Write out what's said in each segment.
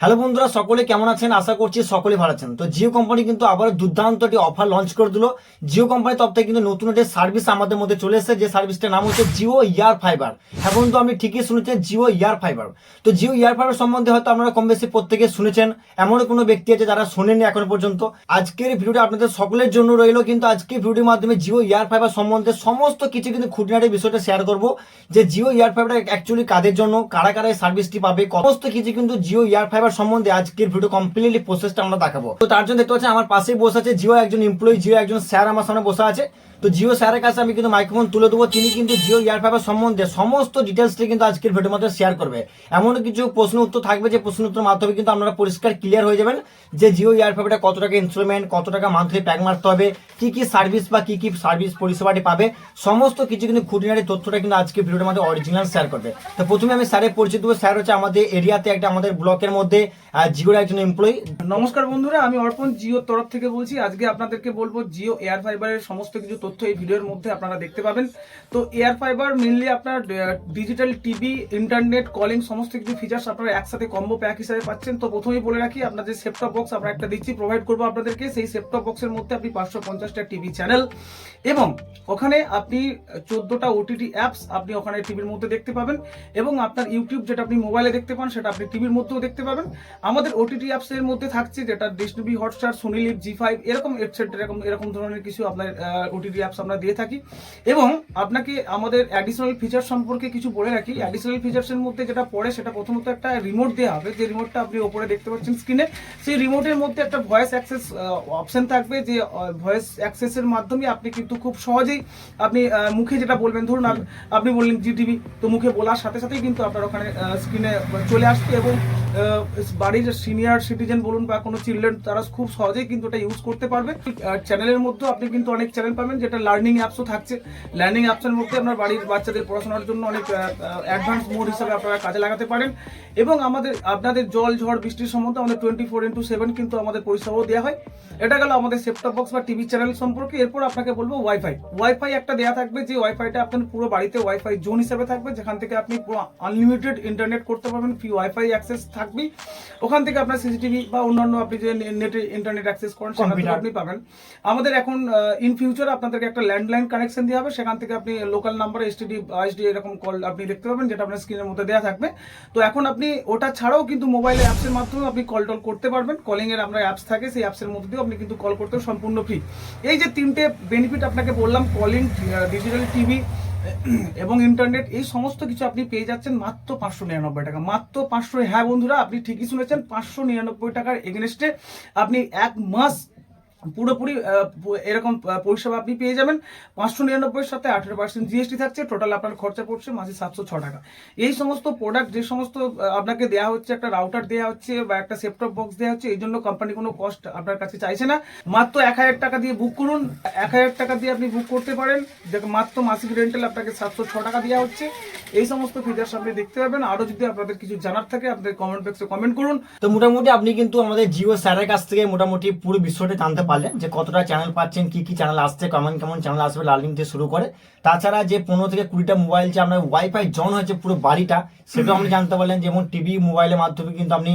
Hello বন্ধুরা, সকলে কেমন আছেন? আশা করছি সকলে ভালো আছেন। তো জিও কোম্পানি কিন্তু আবার দুর্দান্ত একটি অফার লঞ্চ করে দিল। জিও কোম্পানি তরফ থেকে কিন্তু নতুন একটি সার্ভিস আমাদের মধ্যে চলে এসেছে। যে সার্ভিসটার নাম হচ্ছে জিও ইয়ার ফাইবার। হ্যাঁ বন্ধু, আপনি ঠিকই শুনেছেন জিও ইয়ার ফাইবার। তো জিও ইয়ার ফাইবার সম্বন্ধে হয়তো আপনারা কম বেশি প্রত্যেকে শুনেছেন। এমন কোনো ব্যক্তি আছে যারা শোনেনি এখনও পর্যন্ত। আজকের ভিডিওটা আপনাদের সকলের জন্য রইল। কিন্তু আজকের ভিডিওর মাধ্যমে জিও ইয়ার ফাইবার সম্বন্ধে সমস্ত কিছু কিন্তু খুঁটিনাটি বিষয়টা শেয়ার করব। যে জিও ইয়ার ফাইবার অ্যাকচুয়ালি কাদের জন্য, কারা কারা এই সার্ভিসটি পাবে, সমস্ত কিছু কিন্তু জিও ইয়ার ফাইবার সম্বন্ধে আজকের ভিডিও কমপ্লিটলি প্রসেসটা আমরা দেখাবো। তো তার জন্য দেখতে পাচ্ছি আমার পাশেই বসে আছে জিও, একজন এমপ্লয়ি জিও, একজন স্যার আমার সামনে বসে আছে। তো জিও স্যারের কাছে আমি কিন্তু মাইক্রোফোন তুলে দেবো। তিনি কিন্তু জিও ইয়ার ফাইবার সম্বন্ধে সমস্ত ডিটেলসটি কিন্তু আজকের ভিডিওর মধ্যে শেয়ার করবে। এমন কিছু প্রশ্ন উত্তর থাকবে যে প্রশ্ন উত্তর মাধ্যমে কিন্তু আপনারা পরিষ্কার ক্লিয়ার হয়ে যাবেন যে জিও ইয়ার কত টাকা ইনস্টলমেন্ট কত টাকা মান্থলি প্যাক মারতে হবে, কি কি সার্ভিস বা কি কি সার্ভিস পরিষেবাটি পাবে, সমস্ত কিছু কিন্তু খুঁটিনাটি তথ্যটা কিন্তু আজকে ভিডিওর মধ্যে অরিজিনাল শেয়ার করবে। তো প্রথমে আমি স্যারের পরিচিত স্যার হচ্ছে আমাদের এরিয়াতে একটা আমাদের ব্লকের মধ্যে জিওর একজন এমপ্লয়ি নমস্কার বন্ধুরা, আমি অর্পণ জিওর তরফ থেকে বলছি। আজকে আপনাদেরকে বলব জিও এয়ার ফাইবারের সমস্ত কিছু তথ্য এই ভিডিওর মধ্যে আপনারা দেখতে পাবেন। তো এয়ার ফাইবার মেনলি আপনার ডিজিটাল টিভি ইন্টারনেট কলিং সমস্ত কিছু ফিচার্স আপনারা একসাথে কম্বো প্যাক হিসাবে পাচ্ছেন। তো প্রথমেই বলে রাখি আপনাদের সেপটপ বক্স আমরা একটা দিচ্ছি প্রোভাইড করব আপনাদেরকে। সেই সেপটপ বক্সের মধ্যে আপনি পাঁচশো পঞ্চাশটা টিভি চ্যানেল এবং ওখানে আপনি চোদ্দটা ওটিটি অ্যাপস আপনি ওখানে টিভির মধ্যে দেখতে পাবেন এবং আপনার ইউটিউব যেটা আপনি মোবাইলে দেখতে পান, সেটা আপনি টিভির মধ্যেও দেখতে পাবেন। আমাদের ওটিটি অ্যাপস এর মধ্যে থাকছে যেটা dish Hotstar Sony LIV Zee five এরকম এটসেট্রা এরকম এরকম ধরনের কিছু আপনার ওটিটি অ্যাপস আমরা দিয়ে থাকি। এবং আপনাকে আমাদের অ্যাডিশনাল ফিচার সম্পর্কে কিছু বলে রাখি। অ্যাডিশনাল ফিচার্স এর মধ্যে যেটা পড়ে, সেটা প্রথমত একটা রিমোট দেওয়া হবে। যে রিমোটটা আপনি ওপরে দেখতে পাচ্ছেন স্ক্রিনে সেই রিমোটের মধ্যে একটা ভয়েস অ্যাক্সেস অপশন থাকবে যে ভয়েস অ্যাক্সেসের মাধ্যমে আপনি কিন্তু খুব সহজেই আপনি মুখে যেটা বলবেন, ধরুন আপনি বললেন জিটিভি তো মুখে বলার সাথে সাথেই কিন্তু আপনার ওখানে স্ক্রিনে চলে আসবে এবং বাড়ির সিনিয়র সিটিজেন বলুন বা কোনো চিলড্রেন তারা খুব সহজেই কিন্তু এটা ইউজ করতে পারবে। চ্যানেলের মধ্যে আপনি কিন্তু অনেক চ্যানেল পাবেন যেটা লার্নিং অ্যাপসও থাকছে। লার্নিং অ্যাপসের মধ্যে আপনার বাড়ির বাচ্চাদের পড়াশোনার জন্য অনেক অ্যাডভান্স মোড হিসাবে আপনারা কাজে লাগাতে পারেন। এবং আমাদের আপনাদের জল ঝড় বৃষ্টির সম্বন্ধে আমাদের টোয়েন্টি ফোর ইন্টু সেভেন কিন্তু আমাদের পরিষেবাও দেওয়া হয়। এটা গেল আমাদের সেপটপ বক্স বা টিভি চ্যানেল সম্পর্কে। এরপর আপনাকে বলব ওয়াইফাই ওয়াইফাই একটা দেওয়া থাকবে যে ওয়াইফাইটা আপনার পুরো বাড়িতে ওয়াইফাই জোন হিসাবে থাকবে যেখান থেকে আপনি পুরো আনলিমিটেড ইন্টারনেট করতে পারবেন ফ্রি ওয়াইফাই অ্যাক্সেস থাকবে ওখান থেকে আপনার সিসিটিভি বা অন্যান্য আপনি যে নেটে ইন্টারনেট অ্যাক্সেস করেন সেখান থেকে আপনি পাবেন। আমাদের এখন ইন ফিউচার আপনাদেরকে একটা ল্যান্ডলাইন কানেকশন দেওয়া হবে, সেখান থেকে আপনি লোকাল নাম্বার এসটিডি আইএসডি এরকম কল আপনি দেখতে পাবেন, যেটা আপনার স্ক্রিনের মধ্যে দেওয়া থাকবে। তো এখন আপনি ওটা ছাড়াও কিন্তু মোবাইল অ্যাপসের মাধ্যমে আপনি কল টল করতে পারবেন। কলিং এর আমরা অ্যাপস থাকে, সেই অ্যাপসের মধ্যে দিয়েও আপনি কিন্তু কল করতে সম্পূর্ণ ফ্রি এই যে তিনটে বেনিফিট আপনাকে বললাম কলিং ডিজিটাল টিভি এবং ইন্টারনেট এই সমস্ত কিছু আপনি পেয়ে যাচ্ছেন মাত্র পাঁচশো নিরানব্বই টাকা। মাত্র পাঁচশো হ্যাঁ বন্ধুরা, আপনি ঠিকই শুনেছেন, পাঁচশো নিরানব্বই টাকার এগেনস্টে আপনি এক মাস পুরোপুরি এরকম পরিষেবা আপনি পেয়ে যাবেন। পাঁচশো নিরানব্বইয়ের সাথে আঠেরো পার্সেন্ট জিএসটি থাকছে। টোটাল আপনার খরচা পড়ছে মাসে সাতশো ছ টাকা। এই সমস্ত প্রোডাক্ট যে সমস্ত আপনাকে দেওয়া হচ্ছে, একটা রাউটার দেওয়া হচ্ছে বা একটা সেপটপ বক্স দেওয়া হচ্ছে, এই জন্য কোম্পানি কোনো কস্ট আপনার কাছে চাইছে না। মাত্র এক হাজার টাকা দিয়ে বুক করুন। এক হাজার টাকা দিয়ে আপনি বুক করতে পারেন। মাত্র মাসিক রেন্টাল আপনাকে সাতশো ছ টাকা দেওয়া হচ্ছে। এই সমস্ত ফিচার্স আপনি দেখতে পাবেন। আরও যদি আপনাদের কিছু জানার থাকে, আপনাদের কমেন্ট বক্সে কমেন্ট করুন। তো মোটামুটি আপনি কিন্তু আমাদের জিও স্যারের কাছ থেকে মোটামুটি পুরো বিশ্বটা জানতে পারলেন যে কতটা চ্যানেল পাচ্ছেন কি কি চ্যানেল আসছে কেমন কেমন চ্যানেল আসবে লার্নিং থেকে শুরু করে। তাছাড়া যে পনেরো থেকে কুড়িটা মোবাইল যে আপনার ওয়াইফাই জন হয়েছে পুরো বাড়িটা সেটাও আপনি জানতে পারলেন যেমন টিভি মোবাইলের মাধ্যমে কিন্তু আপনি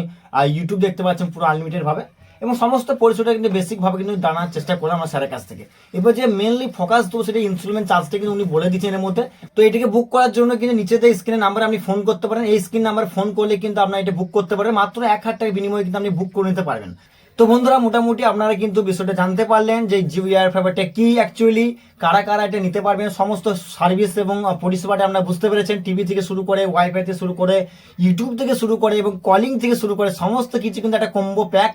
ইউটিউব দেখতে পাচ্ছেন পুরো আনলিমিটেড ভাবে। এবং সমস্ত পরিচয়টা কিন্তু বেসিক ভাবে কিন্তু জানার চেষ্টা করলাম আমার স্যারের কাছ থেকে। এবার যে মেনলি ফোকাস তো সেটা ইনস্টলমেন্ট চার্জটা কিন্তু উনি বলে দিচ্ছেন এর মধ্যে। তো এটাকে বুক করার জন্য কিন্তু নিচেতে স্ক্রিনের নাম্বার আপনি ফোন করতে পারেন এই স্ক্রিন নাম্বার ফোন করলে কিন্তু আপনার এটা বুক করতে পারেন মাত্র এক হাজার টাকার বিনিময়ে কিন্তু আপনি বুক করে নিতে পারবেন। তো বন্ধুরা, মোটামুটি আপনারা কিন্তু বিষয়টা জানতে পারলেন যে জিও এয়ার ফাইবারটা কি অ্যাকচুয়ালি কারা কারা এটা নিতে পারবেন, সমস্ত সার্ভিস এবং পরিষেবাটা আপনারা বুঝতে পেরেছেন টিভি থেকে শুরু করে ওয়াইফাই থেকে শুরু করে ইউটিউব থেকে শুরু করে এবং কলিং থেকে শুরু করে সমস্ত কিছু কিন্তু একটা কম্বো প্যাক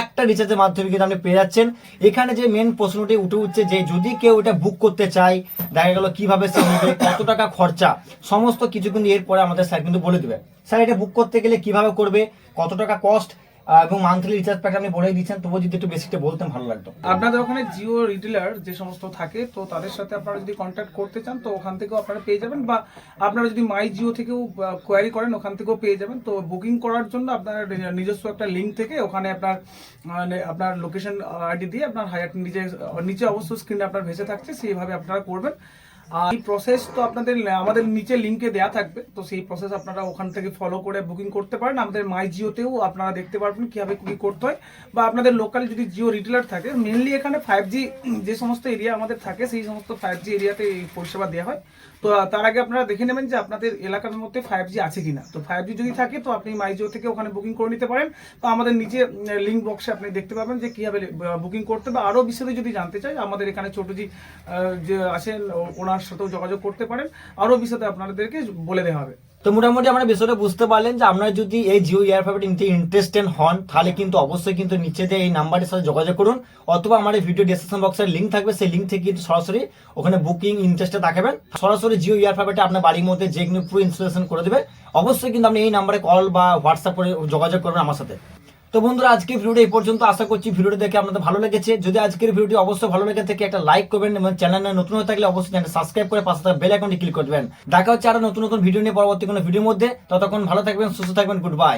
একটা রিচার্জের মাধ্যমে কিন্তু আপনি পেয়ে যাচ্ছেন। এখানে যে মেন প্রশ্নটি উঠে উঠছে যে যদি কেউ এটা বুক করতে চায়, দেখা গেল কীভাবে কত টাকা খরচা, সমস্ত কিছু কিন্তু এরপরে আমাদের স্যার কিন্তু বলে দেবে। স্যার এটা বুক করতে গেলে কীভাবে করবে, কত টাকা কস্ট এবং মান্থলি রিচার্জ প্যাক আপনি বলেই দিচ্ছেন, তবুও যদি একটু বেশিটা বলতেন, ভালো লাগতো। আপনাদের ওখানে জিও রিটেলার যে সমস্ত থাকে, তো তাদের সাথে আপনারা যদি কন্ট্যাক্ট করতে চান, তো ওখান থেকেও আপনারা পেয়ে যাবেন বা আপনারা যদি মাই জিও থেকেও কোয়ারি করেন, ওখান থেকেও পেয়ে যাবেন। তো বুকিং করার জন্য আপনার নিজস্ব একটা লিঙ্ক থেকে ওখানে আপনার আপনার লোকেশন আইডি দিয়ে আপনার হায়ার নিচে নিচে অবশ্য স্ক্রিনে আপনার ভেসে থাকছে, সেইভাবে আপনারা করবেন। আর এই প্রসেস তো আপনাদের আমাদের নিচে লিঙ্কে দেওয়া থাকবে, তো সেই প্রসেস আপনারা ওখান থেকে ফলো করে বুকিং করতে পারেন। আমাদের মাই জিওতেও আপনারা দেখতে পারবেন কীভাবে কী করতে হয়। বা আপনাদের লোকাল যদি জিও রিটেলার থাকে মেনলি এখানে ফাইভ জি যে সমস্ত এরিয়া আমাদের থাকে, সেই সমস্ত ফাইভ জি এরিয়াতে এই পরিষেবা দেওয়া হয়। তো তার আগে আপনারা দেখে নেবেন যে আপনাদের এলাকার মধ্যে ফাইভ জি আছে কিনা। তো ফাইভ জি যদি থাকে, তো আপনি মাই জিও থেকে ওখানে বুকিং করে নিতে পারেন। তো আমাদের নিচে লিঙ্ক বক্সে আপনি দেখতে পাবেন যে কীভাবে বুকিং করতে বা আরও বিশদে যদি জানতে চাই, আমাদের এখানে ছোটোজি যে আছেন ওনার সাথেও যোগাযোগ করতে পারেন। আরও বিশদে আপনাদেরকে বলে দেওয়া হবে। তো মোটামুটি আমরা বিষয়টা বুঝতে পারলেন যে আপনারা যদি এই জিও ইয়ার ফাইবার নিতে ইন্টারেস্টেড হন, তাহলে কিন্তু অবশ্যই কিন্তু নিচে দিয়ে এই নাম্বারের সাথে যোগাযোগ করুন, অথবা আমাদের ভিডিও ডিসক্রিপশন বক্সের লিঙ্ক থাকবে, সেই লিঙ্ক থেকে কিন্তু সরাসরি ওখানে বুকিং ইন্টারেস্টে দেখাবেন। সরাসরি জিও ইয়ার ফাইবারটা আপনার বাড়ির মধ্যে যে কিন্তু পুরো ইনস্টলেশন করে দেবে। অবশ্যই কিন্তু আপনি এই নাম্বারে কল বা হোয়াটসঅ্যাপ করে যোগাযোগ করবেন আমার সাথে। তো বন্ধুরা, আজকের ভিডিওটি এই পর্যন্ত। আশা করছি ভিডিওটি দেখে আপনাদের ভালো লেগেছে। যদি আজকের ভিডিওটি অবশ্যই ভালো লেগে থাকে, একটা লাইক করবেন এবং চ্যানেলে নতুন হয়ে থাকলে অবশ্যই চ্যানেল সাবস্ক্রাইব করে পাশে থাকা বেল আইকনটি ক্লিক করবেন। দেখা হচ্ছে আরও নতুন নতুন ভিডিও নিয়ে পরবর্তী কোনো ভিডিওর মধ্যে। ততক্ষণ ভালো থাকবেন, সুস্থ থাকবেন গুড বাই